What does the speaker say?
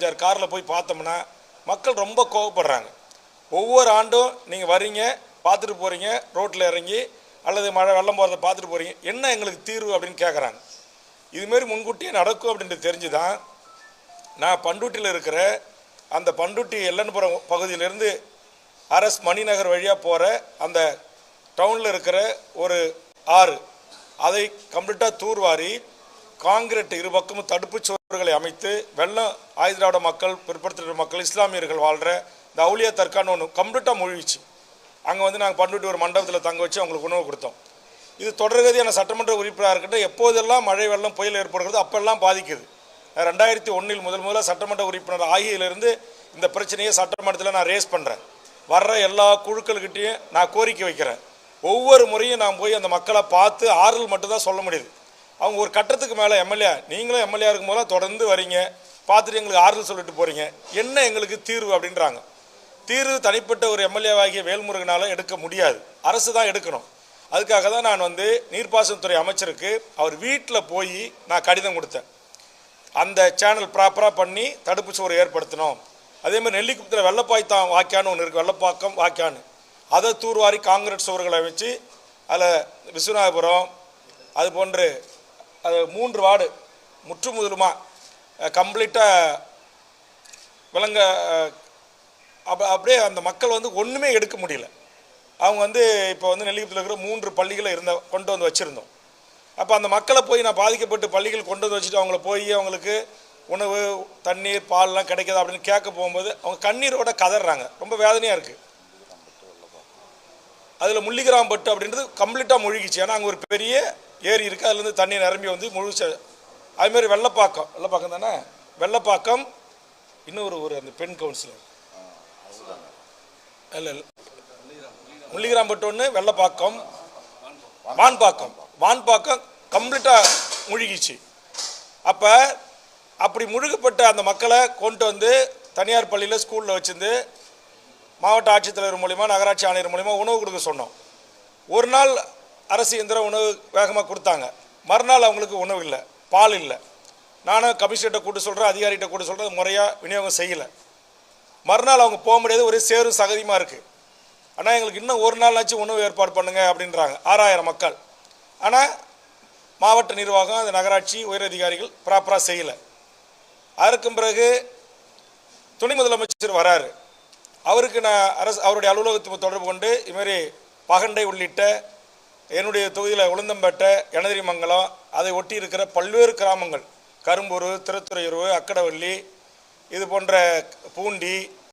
அஞ்சாறு காரில் போய் பார்த்தோம்னா மக்கள் ரொம்ப கோவப்படுறாங்க. ஒவ்வொரு ஆண்டும் நீங்கள் வர்றீங்க பார்த்துட்டு போகிறீங்க ரோட்டில் இறங்கி அல்லது மழை வெள்ளம் போகிறத பார்த்துட்டு போகிறீங்க என்ன எங்களுக்கு தீர்வு அப்படின்னு கேட்குறாங்க இதுமாரி முன்கூட்டியே நடக்கும் அப்படின்ட்டு தெரிஞ்சு தான் நான் பண்டூட்டியில் இருக்கிற அந்த பண்ருட்டி எல்லன்புரம் பகுதியிலேருந்து அரஸ் மணிநகர் வழியாக போகிற அந்த டவுனில் இருக்கிற ஒரு ஆறு அதை கம்ப்ளீட்டாக தூர்வாரி காங்கிரீட் இரு பக்கமும் தடுப்புச் சுவர்களை அமைத்து வெள்ளம் ஆயுதிராவிட மக்கள் பிற்படுத்தப்பட்ட மக்கள் இஸ்லாமியர்கள் வாழ்கிற இந்த அவுலியா தர்கான்னு ஒன்று கம்ப்ளீட்டாக மொழிச்சு அங்கே வந்து நாங்கள் பண்ருட்டி ஒரு மண்டபத்தில் தங்க வச்சு அவங்களுக்கு உணவு கொடுத்தோம். இது தொடர்கதியான சட்டமன்ற உறுப்பினராக இருக்கட்டும் எப்போதெல்லாம் மழை வெள்ளம் புயல் ஏற்படுகிறது அப்பெல்லாம் பாதிக்குது. ரெண்டாயிரத்தி ஒன்றில் முதல் முதல்ல சட்டமன்ற உறுப்பினர் ஆகியிலிருந்து இந்த பிரச்சனையை சட்டமன்றத்தில் நான் ரேஸ் பண்ணுறேன் வர்ற எல்லா குழுக்கள்கிட்டையும் நான் கோரிக்கை வைக்கிறேன். ஒவ்வொரு முறையும் நான் போய் அந்த மக்களை பார்த்து ஆறுதல் மட்டும்தான் சொல்ல முடியுது. அவங்க ஒரு கட்டத்துக்கு மேலே எம்எல்ஏ நீங்களும் எம்எல்ஏ இருக்கும் போல தொடர்ந்து வரீங்க. பார்த்துட்டு எங்களுக்கு ஆறுதல் சொல்லிட்டு போகிறீங்க என்ன எங்களுக்கு தீர்வு அப்படின்றாங்க. தீர்வு தனிப்பட்ட ஒரு எம்எல்ஏவாகிய வேல்முருகனால் எடுக்க முடியாது. அரசு தான் எடுக்கணும். அதுக்காக தான் நான் வந்து நீர்ப்பாசனத்துறை அமைச்சருக்கு அவர் வீட்டில் போய் நான் கடிதம் கொடுத்தேன். அந்த சேனல் ப்ராப்பராக பண்ணி தடுப்பு சுவர் ஏற்படுத்தணும். அதேமாதிரி நெல்லிக்குப்பத்தில் வெள்ளப்பாய்த்தான் வாக்கியான்னு ஒன்று இருக்குது வெள்ளப்பாக்கம் வாக்கியான்னு அதை தூர்வாரி காங்கிரீட் சுவர்களை வச்சு அதில் விஸ்வநாதபுரம் அது போன்று அது மூன்று வார்டு முற்று முதலுமாக கம்ப்ளீட்டாக விளங்க அப் அப்ப அப்படியே அந்த மக்கள் வந்து ஒன்றுமே எடுக்க முடியல. அவங்க வந்து இப்போ வந்து நெல்லிக்குப்பத்தில் இருக்கிற மூன்று பள்ளிகளை இருந்த கொண்டு வந்து வச்சுருந்தோம். அப்போ அந்த மக்களை போய் நான் பாதிக்கப்பட்டு பள்ளிகள் கொண்டு வந்து வச்சுட்டு அவங்கள போய் அவங்களுக்கு உணவு தண்ணீர் பால்லாம் கிடைக்குதா அப்படின்னு கேட்க போகும்போது அவங்க கண்ணீரோட கதறாங்க. ரொம்ப வேதனையாக இருக்குது அதில் முள்ளிகிராம்பட்டு அப்படின்றது கம்ப்ளீட்டாக முழுகிச்சு. ஏன்னா அங்கே ஒரு பெரிய ஏரி இருக்குது அதுலேருந்து தண்ணி நிரம்பி வந்து முழுச்ச அதுமாரி வெள்ளப்பாக்கம். வெள்ளப்பாக்கம் தானே? வெள்ளப்பாக்கம் இன்னொரு ஒரு அந்த பெண் கவுன்சிலர் இல்லை இல்லை. முள்ளிகிராம்பட்டு ஒன்று வெள்ளப்பாக்கம். வான்பாக்கம். வான்பாக்கம் கம்ப்ளீட்டாக முழுகிச்சு. அப்போ அப்படி முழுகப்பட்ட அந்த மக்களை கொண்டு வந்து தனியார் பள்ளியில் ஸ்கூலில் வச்சிருந்து மாவட்ட ஆட்சித்தலைவர் மூலிமா நகராட்சி ஆணையர் மூலிமா உணவு கொடுக்க சொன்னோம். ஒரு நாள் அரசு இயந்திரம் உணவு வேகமாக கொடுத்தாங்க. மறுநாள் அவங்களுக்கு உணவு இல்லை பால் இல்லை. நானும் கமிஷனர்கிட்ட கூட்டு சொல்கிறேன் அதிகாரிகிட்ட கூட்டு சொல்கிறேன் முறையாக விநியோகம் செய்யலை. மறுநாள் அவங்க போக முடியாது ஒரே சேரும் சகதியமாக இருக்குது ஆனால் எங்களுக்கு இன்னும் ஒரு நாளாச்சும் உணவு ஏற்பாடு பண்ணுங்கள் அப்படின்றாங்க ஆறாயிரம் மக்கள். ஆனால் மாவட்ட நிர்வாகம் அந்த நகராட்சி உயரதிகாரிகள் ப்ராப்பராக செய்யலை. அதற்கும் பிறகு துணை முதலமைச்சர் வராரு. அவருக்கு நான் அரசு அவருடைய அலுவலகத்தை தொடர்பு கொண்டு இதுமாரி பகண்டை உள்ளிட்ட என்னுடைய தொகுதியில் உளுந்தம்பேட்டை எனதிரிமங்கலம் அதை ஒட்டி இருக்கிற பல்வேறு கிராமங்கள். கரும்பூர் திருத்துறையூர் அக்கடவள்ளி இது போன்ற பூண்டி